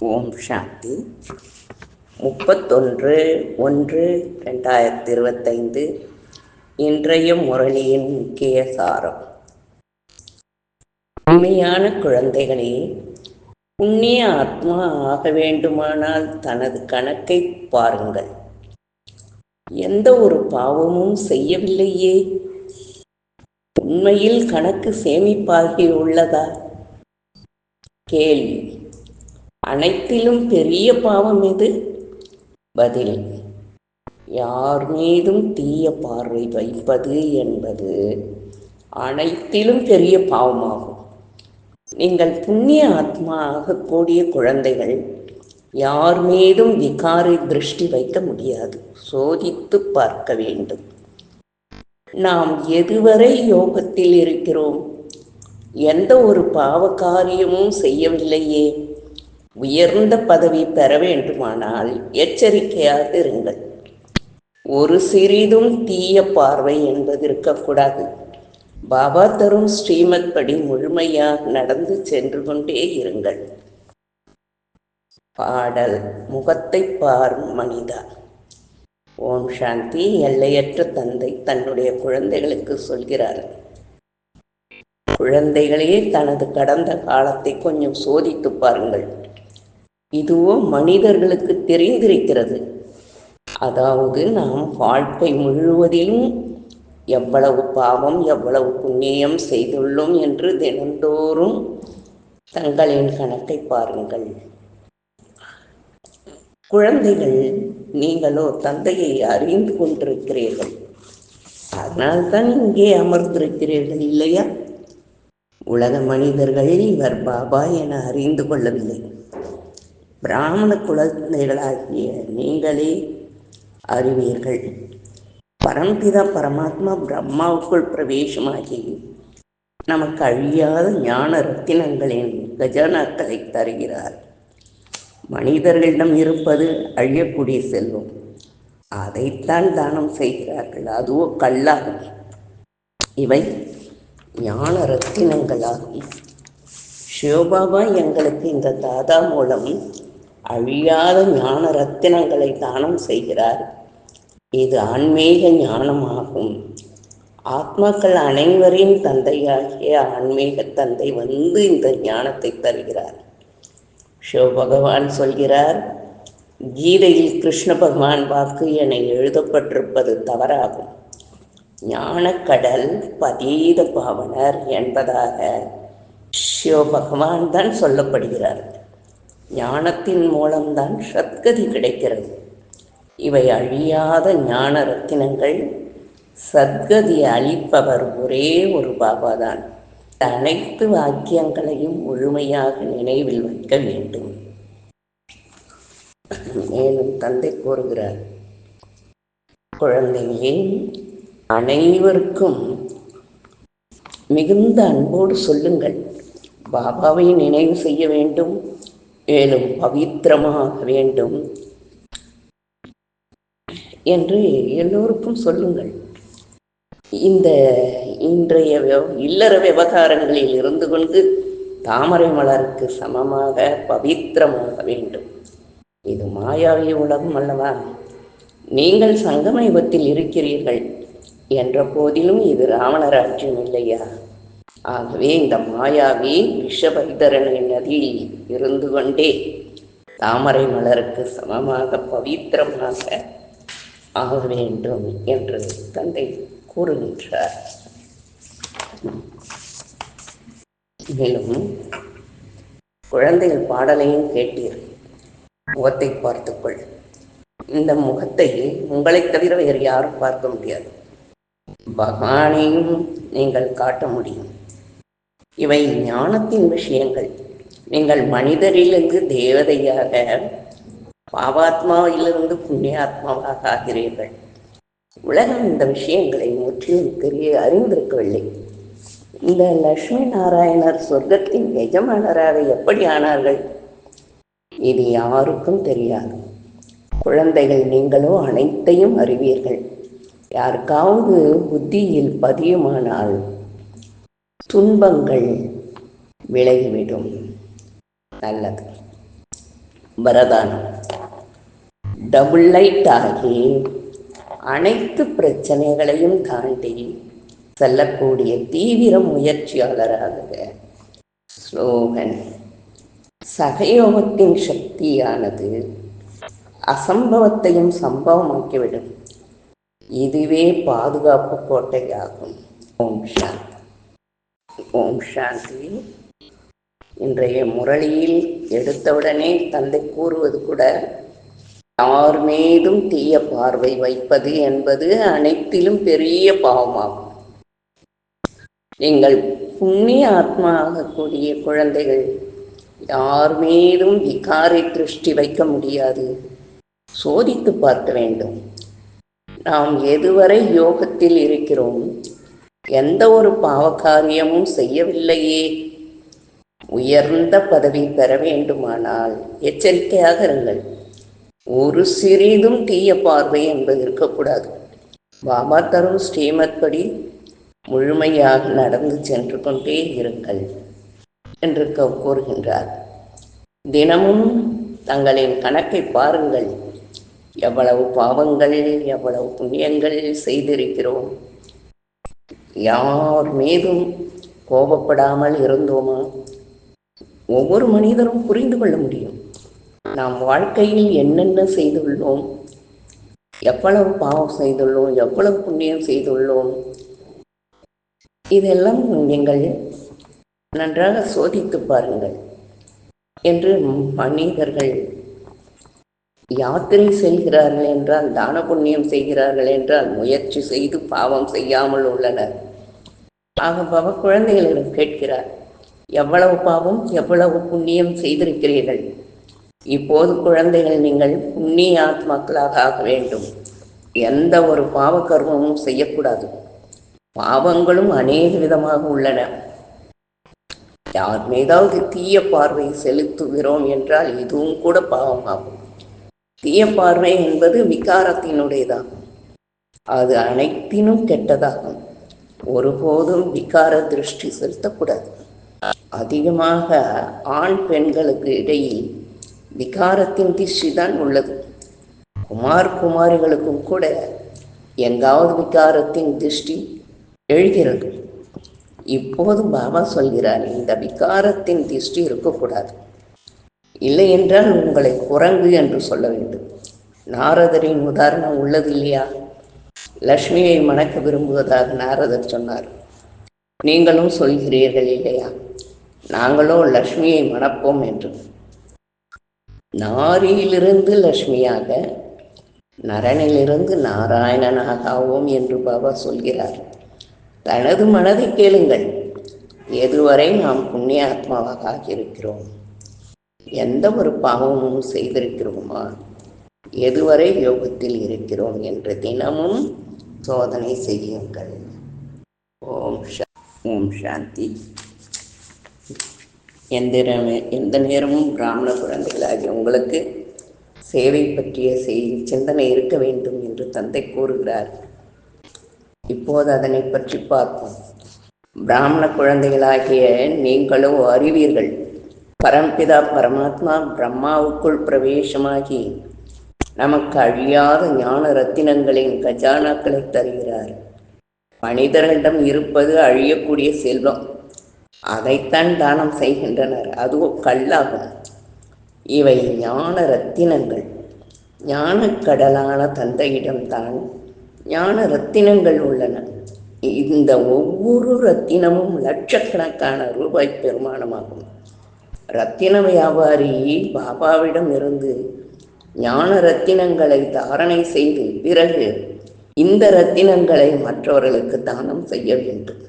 ஓம் சாந்தி. முப்பத்தொன்று ஒன்று ரெண்டாயிரத்தி இருபத்தைந்து இன்றைய முரளியின் முக்கிய சாரம். உண்மையான குழந்தைகளே புண்ணிய ஆத்மா ஆக வேண்டுமானால் தனது கணக்கை பாருங்கள். எந்த ஒரு பாவமும் செய்யவில்லையே. உண்மையில் கணக்கு சேமிப்பாகி உள்ளதா? கேள்வி. அனைத்திலும் பெரிய பாவம் எது பதில் யார் மீதும் தீய பார்வை வைப்பது என்பது அனைத்திலும் பெரிய பாவமாகும். நீங்கள் புண்ணிய ஆத்மா ஆகக்கூடிய குழந்தைகள் யார் மீதும் விகாரி திருஷ்டி வைக்க முடியாது. சோதித்து பார்க்க வேண்டும். நாம் எதுவரை யோகத்தில் இருக்கிறோம்? எந்த ஒரு பாவ காரியமும் செய்யவில்லையே. உயர்ந்த பதவி பெற வேண்டுமானால் எச்சரிக்கையாக இருங்கள். ஒரு சிறிதும் தீய பார்வை என்பது இருக்கக்கூடாது. பாபா தரும் ஸ்ரீமத் படி முழுமையாக நடந்து சென்று கொண்டே இருங்கள். பாடல் முகத்தை பார் மனிதா. ஓம் சாந்தி எல்லையற்ற தந்தை தன்னுடைய குழந்தைகளுக்கு சொல்கிறார். குழந்தைகளே தனது கடந்த காலத்தை கொஞ்சம் சோதித்து பாருங்கள். இதுவோ மனிதர்களுக்கு தெரிந்திருக்கிறது. அதாவது நாம் வாழ்க்கை முழுவதிலும் எவ்வளவு பாவம் எவ்வளவு புண்ணியம் செய்துள்ளோம் என்று தினந்தோறும் தங்களின் கணக்கை பாருங்கள். குழந்தைகள் நீங்களோ தந்தையை அறிந்து கொண்டிருக்கிறீர்கள். அதனால்தான் இங்கே அமர்ந்திருக்கிறீர்கள் இல்லையா? உலக மனிதர்கள் இவர் பாபா என அறிந்து கொள்ளவில்லை. பிராமண குழந்தைகளாகிய நீங்களே அறிவீர்கள். பரம்பிதா பரமாத்மா பிரம்மாவுக்குள் பிரவேசமாகி நமக்கு அழியாத ஞான ரத்தினங்களின் கஜானாக்களை தருகிறார். மனிதர்களிடம் இருப்பது அழியக்கூடிய செல்வம். அதைத்தான் தானம் செய்கிறார்கள். அதுவோ கல்லாகும் இவை ஞான ரத்தினங்களாகும் சிவபாபா எங்களுக்கு இந்த தாதா மூலம் அழியாத ஞான ரத்தினங்களை தானம் செய்கிறார். இது ஆன்மீக ஞானமாகும். ஆத்மாக்கள் அனைவரின் தந்தையாகிய ஆன்மீக தந்தை வந்து இந்த ஞானத்தை தருகிறார். சிவபகவான் சொல்கிறார் கீதையில் கிருஷ்ண பகவான் வாக்கு என எழுதப்பட்டிருப்பது தவறாகும். ஞானக்கடல் பதீத பாவனர் என்பதாக சிவபகவான் தான் சொல்லப்படுகிறார். ஞானத்தின் மூலம்தான் சத்கதி கிடைக்கிறது. இவை அழியாத ஞான ரத்தினங்கள் சத்கதி அளிப்பவர் ஒரே ஒரு பாபா தான் அனைத்து வாக்கியங்களையும் முழுமையாக நினைவில் வைக்க வேண்டும். மேலும் தந்தை கூறுகிறார் குழந்தையே அனைவருக்கும் மிகுந்த அன்போடு சொல்லுங்கள். பாபாவை நினைவு செய்ய வேண்டும். மேலும் பவித்திரமாக வேண்டும் என்று எல்லோருக்கும் சொல்லுங்கள். இந்த இன்றைய இல்லற விவகாரங்களில் இருந்து கொண்டு தாமரை மலருக்கு சமமாக பவித்திரமாக வேண்டும். இது மாயாவிய உலகம் அல்லவா? நீங்கள் சங்கம யுகத்தில் இருக்கிறீர்கள். என்ற போதிலும் இது ராவணராஜ்யம் இல்லையா? ஆகவே இந்த மாயாவி விஷபைதரணி நதியில் இருந்து கொண்டே தாமரை மலருக்கு சமமாக பவித்திரமாக ஆக வேண்டும் என்று தந்தை கூறுகின்றார். மேலும் குழந்தைகள் பாடலையும் கேட்டீர். முகத்தை பார்த்துக்கொள். இந்த முகத்தை உங்களை தவிர வேறு யாரும் பார்க்க முடியாது. பகவானையும் நீங்கள் காட்ட முடியும். இவை ஞானத்தின் விஷயங்கள். நீங்கள் மனிதரிலிருந்து தேவதையாக பாவாத்மாவிலிருந்து புண்ணியாத்மாவாக ஆகிறீர்கள். உலகம் இந்த விஷயங்களை முற்றிலும் தெரிய அறிந்திருக்கவில்லை. இந்த லட்சுமி நாராயணர் சொர்க்கத்தின் எஜமானராக எப்படி ஆனார்கள்? இது யாருக்கும் தெரியாது. குழந்தைகள் நீங்களோ அனைத்தையும் அறிவீர்கள். யாருக்காவது புத்தியில் பதியுமானால் துன்பங்கள் விலகிவிடும். நல்லது. வரதானம். டபுள் லைட் ஆகி அனைத்து பிரச்சனைகளையும் தாண்டி செல்லக்கூடிய தீவிர முயற்சியாளராக ஸ்லோகன். சகயோகத்தின் சக்தியானது அசம்பவத்தையும் சம்பவமாக்கிவிடும். இதுவே பாதுகாப்பு கோட்டையாகும். ஓம் சாந்தி. ஓம் சாந்தி. இன்றைய முரளியில் எடுத்தவுடனே தந்தை கூறுவது கூட யார் மீதும் தீய பார்வை வைப்பது என்பது அனைத்திலும் பெரிய பாவமாகும். நீங்கள் புண்ணிய ஆத்மா ஆகக்கூடிய குழந்தைகள் யார் மீதும் விகாரை திருஷ்டி வைக்க முடியாது? சோதித்து பார்க்க வேண்டும். நாம் எதுவரை யோகத்தில் இருக்கிறோம்? எந்த ஒரு பாவகாரியமும் செய்யவில்லையே. உயர்ந்த பதவி பெற வேண்டுமானால் எச்சரிக்கையாக இருங்கள். ஒரு சிறிதும் தீய பார்வை என்பது இருக்கக்கூடாது. பாபா தரும் ஸ்ரீமத் படி முழுமையாக நடந்து சென்று கொண்டே இருங்கள் என்று கூறுகின்றார். தினமும் தங்களின் கணக்கை பாருங்கள். எவ்வளவு பாவங்கள் எவ்வளவு புண்ணியங்கள் செய்திருக்கிறோம். யார் மீதும் கோபப்படாமல் இருந்தோமா? ஒவ்வொரு மனிதரும் புரிந்து கொள்ள முடியும். நாம் வாழ்க்கையில் என்னென்ன செய்துள்ளோம்? எவ்வளவு பாவம் செய்துள்ளோம்? எவ்வளவு புண்ணியம் செய்துள்ளோம்? இதெல்லாம் நீங்கள் நன்றாக சோதித்து பாருங்கள் என்று மனிதர்கள் யாத்திரை செல்கிறார்கள் என்றால் தான புண்ணியம் செய்கிறார்கள் என்றால் முயற்சி செய்து பாவம் செய்யாமல் உள்ளனர். ஆக பாபா குழந்தைகளிடம் கேட்கிறார். எவ்வளவு பாவம் எவ்வளவு புண்ணியம் செய்திருக்கிறீர்கள்? இப்போது குழந்தைகள் நீங்கள் புண்ணிய ஆத்மாக்களாக ஆக வேண்டும். எந்த ஒரு பாவ கர்மமும் செய்யக்கூடாது. பாவங்களும் அநேக விதமாக உள்ளன. யார் மீதாவது தீய பார்வை செலுத்துகிறோம் என்றால் இதுவும் கூட பாவமாகும். தீய பார்வை என்பது விகாரத்தினுடையதாகும். அது அனைத்தினும் கெட்டதாகும். ஒருபோதும் விகார திருஷ்டி செலுத்தக்கூடாது. அதிகமாக ஆண் பெண்களுக்கு இடையில் விகாரத்தின் திருஷ்டி தான் உள்ளது. குமார் குமாரிகளுக்கும் கூட எங்காவது விகாரத்தின் திருஷ்டி எழுகிறது. இப்போது பாபா சொல்கிறார் இந்த விகாரத்தின் திருஷ்டி இருக்கக்கூடாது. இல்லை என்றால் உங்களை குரங்கு என்று சொல்ல வேண்டும். நாரதரின் உதாரணம் உள்ளது இல்லையா? லக்ஷ்மியை மணக்க விரும்புவதாக நாரதர் சொன்னார். நீங்களும் சொல்கிறீர்கள் இல்லையா? நாங்களோ லக்ஷ்மியை மணப்போம் என்று. நாரியிலிருந்து லக்ஷ்மியாக நரனிலிருந்து நாராயணனாக ஆவோம் என்று பாபா சொல்கிறார். தனது மனதை கேளுங்கள். எதுவரை நாம் புண்ணிய ஆத்மாவாக ஆகியிருக்கிறோம்? எந்த ஒரு பாவமும் செய்திருக்கிறோமா? எதுவரை யோகத்தில் இருக்கிறோம் என்று தினமும் சோதனை செய்யுங்கள். ஓம் ஓம் சாந்தி. எந்த எந்த நேரமும் பிராமண குழந்தைகளாகிய உங்களுக்கு சேவை பற்றிய செய்தி சிந்தனை இருக்க வேண்டும் என்று தந்தை கூறுகிறார். இப்போது அதனை பற்றி பார்ப்போம். பிராமண குழந்தைகளாகிய நீங்களோ அறிவீர்கள். பரம்பிதா பரமாத்மா பிரம்மாவுக்குள் பிரவேசமாகி நமக்கு அழியாத ஞான ரத்தினங்களின் கஜானாக்களை தருகிறார். மனிதர்களிடம் இருப்பது அழியக்கூடிய செல்வம். அதைத்தான் தானம் செய்கின்றனர். அதுவும் கல்லாகும். இவை ஞான ரத்தினங்கள். ஞானக்கடலான தந்தையிடம்தான் ஞான ரத்தினங்கள் உள்ளன. இந்த ஒவ்வொரு ரத்தினமும் லட்சக்கணக்கான ரூபாய் பெருமானமாகும் ரத்தின வியாபாரி பாபாவிடம் இருந்து ஞான ரத்தினங்களை தாரணை செய்து பிறகு இந்த ரத்தினங்களை மற்றவர்களுக்கு தானம் செய்ய வேண்டும்.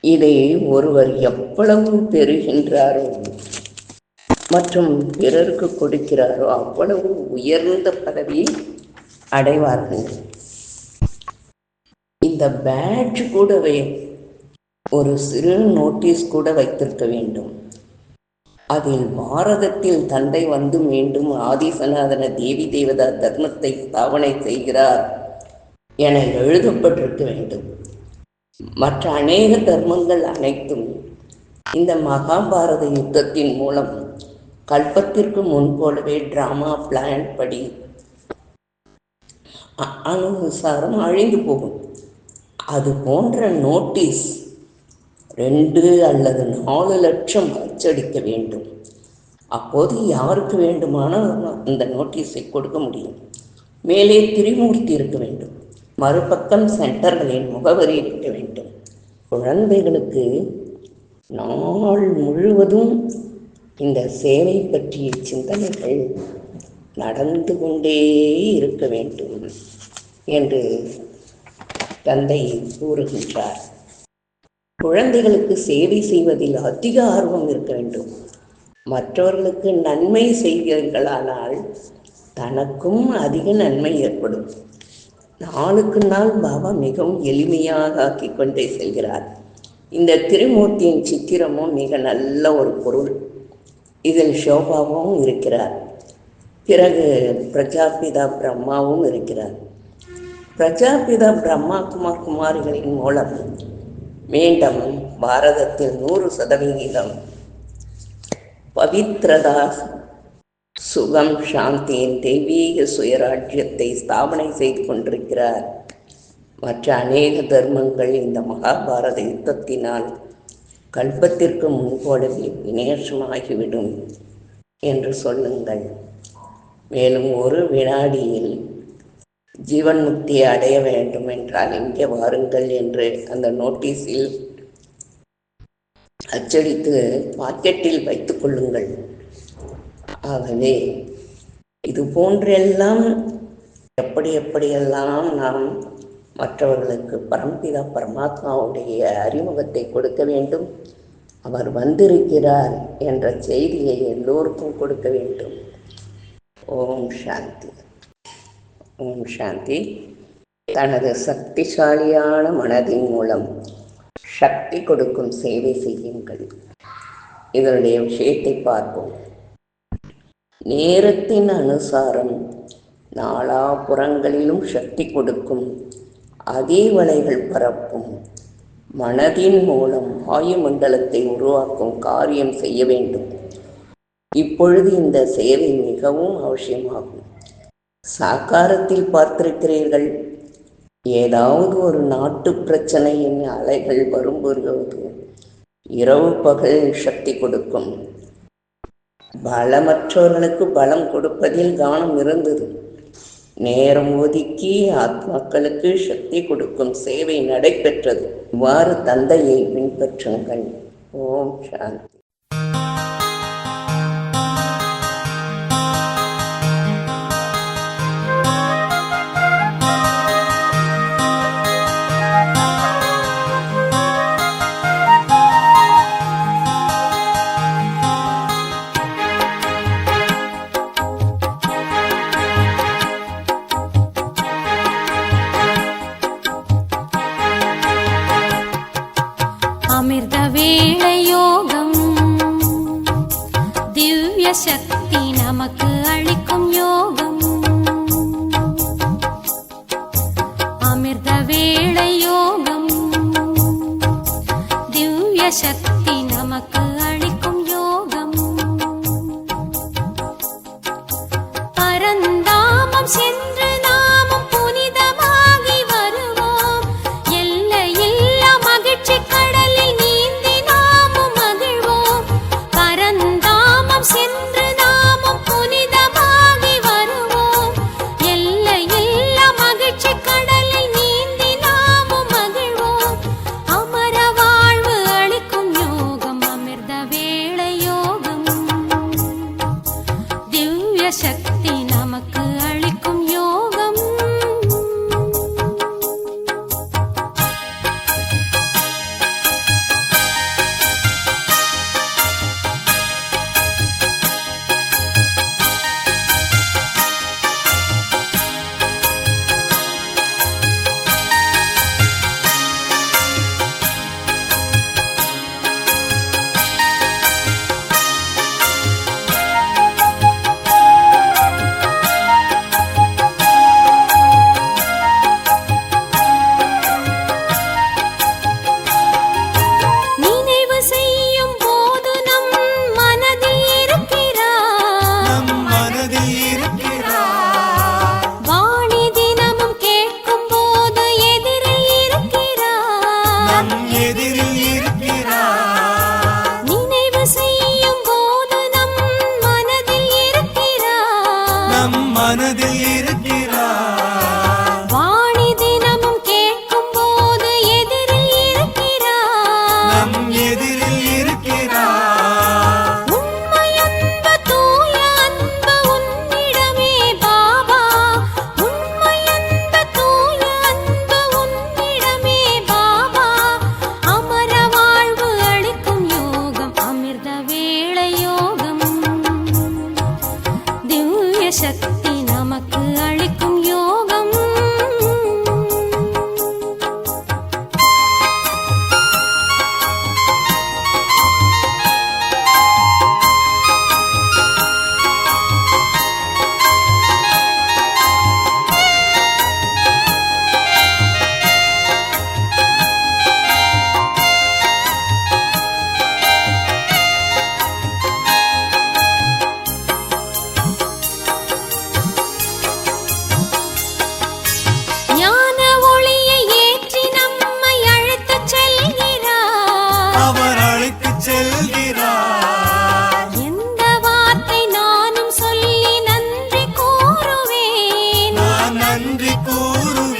இதை ஒருவர் எவ்வளவு பெறுகின்றாரோ மற்றும் பிறருக்கு கொடுக்கிறாரோ அவ்வளவு உயர்ந்த பதவியை அடைவார்கள். இந்த பேட்ச் கூடவே ஒரு சிறு நோட்டீஸ் கூட வைத்திருக்க வேண்டும். அதில் பாரதத்தில் தந்தை வந்து மீண்டும் ஆதிசநாதன தேவி தேவதா தர்மத்தை ஸ்தாபனை செய்கிறார் என எழுதப்பட்டிருக்க வேண்டும். மற்ற அநேக தர்மங்கள் அனைத்தும் இந்த மகாபாரத யுத்தத்தின் மூலம் கல்பத்திற்கு முன் போலவே டிராமா பிளான் படி அ- அனுசாரம் அழிந்து போகும். அது போன்ற நோட்டீஸ் ரெண்டு அல்லது நாலு லட்சம் அச்சடிக்க வேண்டும். அப்போது யாருக்கு வேண்டுமானால் அந்த நோட்டீஸை கொடுக்க முடியும். மேலே திரிமூர்த்தி இருக்க வேண்டும். மறுபக்கம் சென்டர்களின் முகவரி இருக்க வேண்டும். குழந்தைகளுக்கு நாள் முழுவதும் இந்த சேவை பற்றிய சிந்தனைகள் நடந்து கொண்டே இருக்க வேண்டும் என்று தந்தை கூறுகின்றார். குழந்தைகளுக்கு சேவை செய்வதில் அதிக ஆர்வம் இருக்க வேண்டும். மற்றவர்களுக்கு நன்மை செய்வீர்களானால் தனக்கும் அதிக நன்மை ஏற்படும். நாளுக்கு நாள் பாபா மிகவும் எளிமையாக ஆக்கி கொண்டே செல்கிறார். இந்த திருமூர்த்தியின் சித்திரமும் மிக நல்ல ஒரு பொருள். இதில் ஷோபாவும் இருக்கிறார். பிறகு பிரஜாபிதா பிரம்மாவும் இருக்கிறார். பிரஜாபிதா பிரம்மா குமார் குமாரிகளின் மூலம் மீண்டும் பாரதத்தில் நூறு சதவிகிதம். பவித்ரதா சுகம் சாந்தியின் தெய்வீக சுயராஜ்யத்தை ஸ்தாபனை செய்து கொண்டிருக்கிறார். மற்ற அநேக தர்மங்கள் இந்த மகாபாரத யுத்தத்தினால் கல்பத்திற்கு முன்போலவே வினேஷமாகிவிடும் என்று சொல்லுங்கள். மேலும் ஒரு வினாடியில் ஜீவன் முக்தியை அடைய வேண்டும் என்றால் இங்கே வாருங்கள் என்று அந்த நோட்டீஸில் அச்சடித்து பாக்கெட்டில் வைத்துக் கொள்ளுங்கள். ஆகவே இது போன்றெல்லாம் எப்படி எப்படியெல்லாம் நாம் மற்றவர்களுக்கு பரம்பிதா பரமாத்மாவுடைய அறிமுகத்தை கொடுக்க வேண்டும் அவர் வந்திருக்கிறார் என்ற செய்தியை எல்லோருக்கும் கொடுக்க வேண்டும். ஓம் சாந்தி. ஓம் சாந்தி. தனது சக்திசாலியான மனதின் மூலம் சக்தி கொடுக்கும் சேவை செய்யுங்கள். இதனுடைய விஷயத்தை பார்ப்போம். நேரத்தின் அனுசாரம் நாலாபுறங்களிலும் சக்தி கொடுக்கும் அதிவலைகள் பரப்பும். மனதின் மூலம் வாயுமண்டலத்தை உருவாக்கும் காரியம் செய்ய வேண்டும். இப்பொழுது இந்த சேவை மிகவும் அவசியமாகும். சாக்காரத்தில் பார்த்திருக்கிறீர்கள். ஏதாவது ஒரு நாட்டு பிரச்சனையின் அலைகள் வரும்போது இரவு பகல் சக்தி கொடுக்கும். பலமற்றவர்களுக்கு பலம் கொடுப்பதில் கவனம் இருந்தது. நேரம் ஒதுக்கி ஆத்மாக்களுக்கு சக்தி கொடுக்கும் சேவை நடைபெற்றது. இவ்வாறு தந்தையை பின்பற்றுங்கள். ஓம் சாந்தி. சக்தி நமக்கு நாம் நன்றி கூறும்